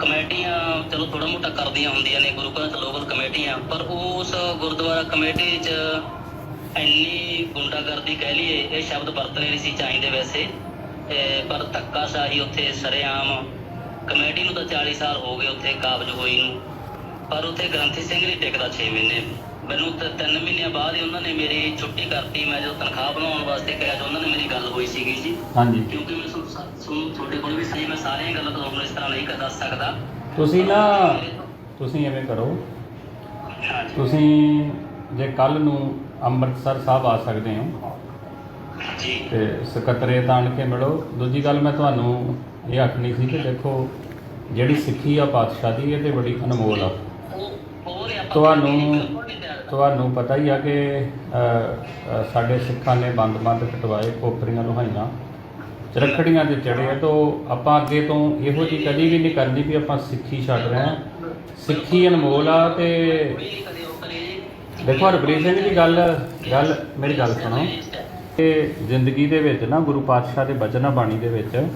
ਕਮੇਟੀਆਂ ਚਲੋ ਥੋੜਾ ਮੋਟਾ ਕਰਦੀਆਂ ਹੁੰਦੀਆਂ ਨੇ, ਗੁਰੂ ਘਰ ਚ ਲੋਕਲ ਕਮੇਟੀਆਂ, ਪਰ ਉਸ ਗੁਰਦੁਆਰਾ ਕਮੇਟੀ 'ਚ ਇੰਨੀ ਗੁੰਡਾਗਰਦੀ ਕਹਿ ਲਈਏ, ਇਹ ਸ਼ਬਦ ਵਰਤਣੇ ਨਹੀਂ ਸੀ ਚਾਹੀਦੇ ਵੈਸੇ। ਇਹ ਪਰ ਧੱਕਾਸ਼ਾਹੀ ਉੱਥੇ ਸਰੇਆਮ ਕਮੇਟੀ ਨੂੰ ਤਾਂ 40 ਸਾਲ ਹੋ ਗਏ ਉੱਥੇ ਕਾਬਜ ਹੋਈ ਨੂੰ। ਪਰ ਉੱਥੇ ਗ੍ਰੰਥੀ ਸਿੰਘ ਨਹੀਂ ਟਿਕਦਾ 6 ਮਹੀਨੇ। ਮੈਨੂੰ ਤਾਂ 3 ਮਹੀਨਿਆਂ ਬਾਅਦ ਹੀ ਉਹਨਾਂ ਨੇ ਮੇਰੀ ਛੁੱਟੀ ਕਰਤੀ। ਮੈਂ ਜਦੋਂ ਤਨਖਾਹ ਬਣਾਉਣ ਵਾਸਤੇ ਕਿਹਾ ਤਾਂ ਉਹਨਾਂ ਨੇ ਮੇਰੀ ਗੱਲ ਹੋਈ ਸੀਗੀ ਜੀ। ਹਾਂਜੀ। ਕਿਉਂਕਿ ਮੈਂ ਸੁਣ ਤੁਹਾਡੇ ਕੋਲ ਵੀ ਸਹੀ ਮੈਂ ਸਾਰੀਆਂ ਗੱਲਾਂ ਤੁਹਾਨੂੰ ਇਸ ਤਰ੍ਹਾਂ ਨਹੀਂ ਕਰ ਦੱਸ ਸਕਦਾ। ਤੁਸੀਂ ਨਾ ਤੁਸੀਂ ਐਵੇਂ ਕਰੋ। ਤੁਸੀਂ ਜੇ ਕੱਲ ਨੂੰ ਅੰਮ੍ਰਿਤਸਰ ਸਾਹਿਬ ਆ ਸਕਦੇ ਹੋ। ਜੀ। ਤੇ ਸਕੱਤਰੇਤ ਆਣ ਕੇ ਮਿਲੋ। ਦੂਜੀ ਗੱਲ ਮੈਂ ਤੁਹਾਨੂੰ ਇਹ ਆਖਣੀ ਸੀ ਕਿ ਦੇਖੋ ਜਿਹੜੀ ਸਿੱਖੀ ਆ ਪਾਤਸ਼ਾਹ ਦੀ ਇਹ ਤੇ ਬੜੀ ਅਨਮੋਲ ਆ। ਤੁਹਾਨੂੰ ਤੁਹਾਨੂੰ ਪਤਾ ਹੀ ਆ ਕਿ ਅ, ਅ, ਸਾਡੇ ਸਿੱਖਾਂ ਨੇ ਬੰਦ-ਬੰਦ ਕਟਵਾਏ ਕੋਪਰੀਆਂ ਲੁਹਾਈਆਂ। ਚਰਖੜੀਆਂ ਦੇ ਚੜੇ ਆ ਤੋਂ ਆਪਾਂ ਅੱਗੇ ਤੋਂ ਇਹੋ ਜਿਹੀ ਕਦੀ ਵੀ ਨਹੀਂ ਕਰਨੀ ਵੀ ਆਪਾਂ ਸਿੱਖੀ ਛੱਡ ਰਹੇ ਹਾਂ। ਸਿੱਖੀ ਅਨਮੋਲ ਆ ਤੇ ਦੇਖੋ ਹਰਪ੍ਰੀਤ ਸਿੰਘ ਦੀ ਗੱਲ ਗੱਲ ਮੇਰੀ ਗੱਲ ਸੁਣੋ। ਕਿ ਜ਼ਿੰਦਗੀ ਦੇ ਵਿੱਚ ਨਾ ਗੁਰੂ ਪਾਤਸ਼ਾਹ ਦੇ ਬਚਨਾਂ ਬਾਣੀ ਦੇ ਵਿੱਚ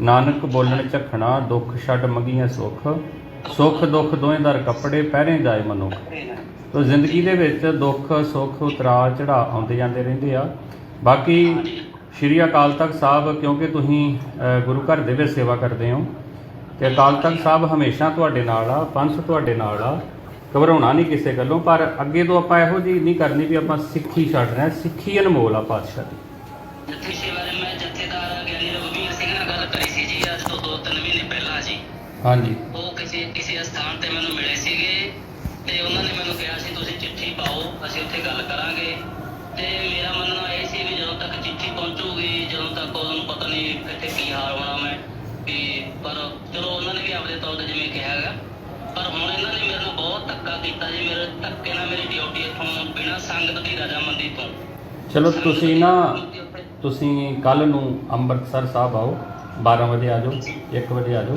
ਨਾਨਕ ਬੋਲਣ ਝਖਣਾ ਦੁੱਖ ਛੱਡ ਮੰਗੀਆਂ ਸੁੱਖ। ਸੁੱਖ ਦੁੱਖ ਦੋਵੇਂ ਦਰ ਕੱਪੜੇ ਪਹਿਰੇ ਜਾਏ ਮਨੁੱਖ। ਤੋ ਜ਼ਿੰਦਗੀ ਦੇ ਵਿੱਚ ਦੁੱਖ, ਸੁੱਖ, ਉਤਰਾਅ ਚੜਾ ਆਉਂਦੇ ਜਾਂਦੇ ਰਹਿੰਦੇ ਆ। ਬਾਕੀ ਸ਼੍ਰੀ ਅਕਾਲ ਤਖਤ ਸਾਹਿਬ, ਕਿਉਂਕਿ ਤੁਸੀਂ ਗੁਰੂ ਘਰ ਦੇ ਵਿੱਚ ਸੇਵਾ ਕਰਦੇ ਹੋ, ਤੇ ਅਕਾਲ ਤਖਤ ਸਾਹਿਬ ਹਮੇਸ਼ਾ ਤੁਹਾਡੇ ਨਾਲ ਆ, ਪੰਥ ਤੁਹਾਡੇ ਨਾਲ ਆ। ਘਬਰਾਉਣਾ ਨਹੀਂ ਕਿਸੇ ਗੱਲੋਂ, ਪਰ ਅੱਗੇ ਤੋਂ ਆਪਾਂ ਇਹੋ ਜਿਹੀ ਨਹੀਂ ਕਰਨੀ ਵੀ ਆਪਾਂ ਸਿੱਖੀ ਛੱਡ ਰਹੇ ਸਿੱਖੀ ਅਨਮੋਲ ਆ ਪਾਤਸ਼ਾਹ ਦੀ। ਜੱਥੇ ਸ਼ਿਵਾਰੇ ਮੈਂ ਜਥੇਦਾਰ ਗਿਆਨੀ ਰਘੁਵੀਰ ਸਿੰਘ ਨਾਲ ਗੱਲ ਕਰੀ ਸੀ ਜੀ, ਅੱਜ ਤੋਂ 2-3 ਮਹੀਨੇ ਪਹਿਲਾਂ ਜੀ। ਹਾਂਜੀ। ਉਹ ਕਿਸੇ ਕਿਸੇ ਸਥਾਨ ਤੇ ਮੈਨੂੰ ਮਿਲੇ ਸੀਗੇ ਤੇ ਉਹਨਾਂ ਨੇ ਮੈਨੂੰ ਕਿਹਾ ਸੀ ਤੁਸੀਂ ਚਿੱਠੀ ਪਾਓ ਅਸੀਂ ਉੱਥੇ ਗੱਲ ਕਰਾਂਗੇ। ਤੇ ਮੇਰਾ ਮੰਨਣਾ ਇਹ ਸੀ ਵੀ ਜਦੋਂ ਤੱਕ ਚਿੱਠੀ ਪਹੁੰਚੂਗੀ ਜਦੋਂ ਤੱਕ ਉਹਨੂੰ ਪਤਾ ਨਹੀਂ ਇੱਥੇ ਕੀ ਹਾਲ ਹੋਣਾ ਮੈਂ ਵੀ ਪਰ ਚਲੋ ਉਹਨਾਂ ਨੇ ਵੀ ਆਪਦੇ ਤੌਰ ਤੇ ਜਿਵੇਂ ਕਿਹਾ ਹੈਗਾ ਪਰ ਹੁਣ ਇਹਨਾਂ ਨੇ ਮੇਰੇ ਨਾਲ ਬਹੁਤ ਧੱਕਾ ਕੀਤਾ ਜੀ ਮੇਰੇ ਧੱਕੇ ਨਾਲ ਮੇਰੀ ਡਿਊਟੀ ਇੱਥੋਂ ਬਿਨਾਂ ਸੰਗਤ ਦੀ ਰਜਾਮੰਦੀ ਤੋਂ। ਚਲੋ ਤੁਸੀਂ ਨਾ ਤੁਸੀਂ ਕੱਲ ਨੂੰ ਅੰਮ੍ਰਿਤਸਰ ਸਾਹਿਬ ਆਓ 12 ਵਜੇ ਆ ਜਾਓ 1 ਵਜੇ ਆ ਜਾਓ।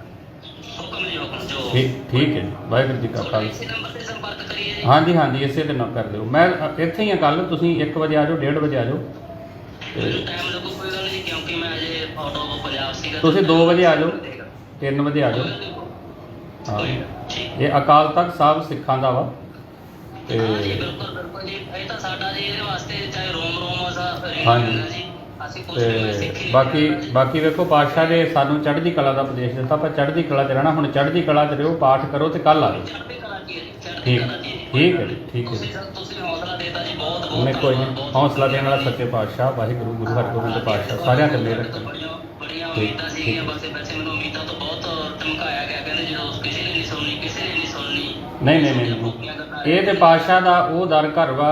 ਠੀਕ ਠੀਕ ਹੈ ਜੀ। ਵਾਹਿਗੁਰੂ ਜੀ ਕਾ ਖਾਲਸਾ। ਇਸੇ ਨੰਬਰ ਤੇ ਸੰਪਰਕ ਕਰੀਏ ਜੀ। ਹਾਂਜੀ ਹਾਂਜੀ ਇਸੇ ਦੇ ਨਾਲ ਕਰ ਲਿਓ ਮੈਂ ਅ, ਇੱਥੇ ਹੀ ਆ ਕੱਲ ਤੁਸੀਂ 1 ਵਜੇ ਆ ਜਾਓ 1:30 ਵਜੇ ਆ ਜਾਓ। ਮੈਨੂੰ ਟਾਈਮ ਲੱਗੂ ਕੋਈ ਗੱਲ ਨਹੀਂ ਕਿਉਂਕਿ ਮੈਂ ਅਜੇ ਆਟੋ ਤੋਂ ਪੰਜਾਬ ਸੀਗਾ ਤੁਸੀਂ ਦੋ ਵਜੇ ਆ ਜਾਓ। 3 ਵਜੇ ਆ ਜਾਓ। ਹਾਂ। ਇਹ ਅਕਾਲ ਤਖਤ ਸਾਹਿਬ ਸਿੱਖਾਂ ਦਾ ਵਾ। ਤੇ ਹਾਂ ਜੀ ਬਿਲਕੁਲ ਬਿਲਕੁਲ ਜੀ। ਇਹ ਤਾਂ ਸਾਡਾ ਜੀ ਇਹਦੇ ਵਾਸਤੇ ਚਾਹੇ ਰੋਮ ਰੋਮ ਅਸਾ ਹਾਂਜੀ। ਅਸੀਂ ਕੁਝ ਤੇ ਬਾਕੀ ਬਾਕੀ ਵੇਖੋ ਪਾਤਸ਼ਾਹ ਨੇ ਸਾਨੂੰ ਚੜ੍ਹਦੀ ਕਲਾ ਦਾ ਉਪਦੇਸ਼ ਦਿੱਤਾ ਆਪਾਂ ਚੜ੍ਹਦੀ ਕਲਾ 'ਚ ਰਹਿਣਾ ਹੁਣ ਚੜ੍ਹਦੀ ਕਲਾ 'ਚ ਰਹੋ ਪਾਠ ਕਰੋ ਤੇ ਕੱਲ ਆ ਜਾਓ। ਚੜ੍ਹਦੀ ਕਲਾ ਕੀ ਹੈ ਜੀ ਚੜ੍ਹਦੀ ਠੀਕ ਕਲਾ ਠੀਕ ਹੈ ਜੀ, ਠੀਕ ਹੈ ਜੀ। ਤੁਸੀਂ ਤੁਸੀਂ ਹੌਸਲਾ ਦੇਤਾ ਜੀ ਬਹੁਤ ਬਹੁਤ ਉਹਨੇ ਕੋਈ ਨਹੀਂ ਹੌਸਲਾ ਦੇਣ ਵਾਲਾ ਸੱਚੇ ਪਾਤਸ਼ਾਹ ਵਾਹਿਗੁਰੂ ਗੁਰੂ ਹਰਗੋਬਿੰਦ ਪਾਤਸ਼ਾਹ ਸਾਰਿਆਂ ਤੇ ਮਿਹਰ ਰੱਖਣ। ਬੜੀਆਂ ਬੜੀਆਂ ਠੀਕ, ਉਮੀਦਾਂ ਸੀਗੀਆਂ ਬਸ ਵੈਸੇ ਮੈਨੂੰ ਉਮੀਦਾਂ ਤੋਂ ਬਹੁਤ ਧਮਕਾਇਆ ਗਿਆ ਕਹਿੰਦੇ ਜਦੋਂ ਕਿਸੇ ਨੇ ਨਹੀਂ ਸੁਣਨੀ ਕਿਸੇ ਨੇ ਨਹੀਂ ਸੁਣਨੀ। ਨਹੀਂ ਨਹੀਂ ਨਹੀਂ ਨਹੀਂ। ਇਹ ਤੇ ਪਾਤਸ਼ਾਹ ਦਾ ਉਹ ਦਰ ਘਰ ਵਾ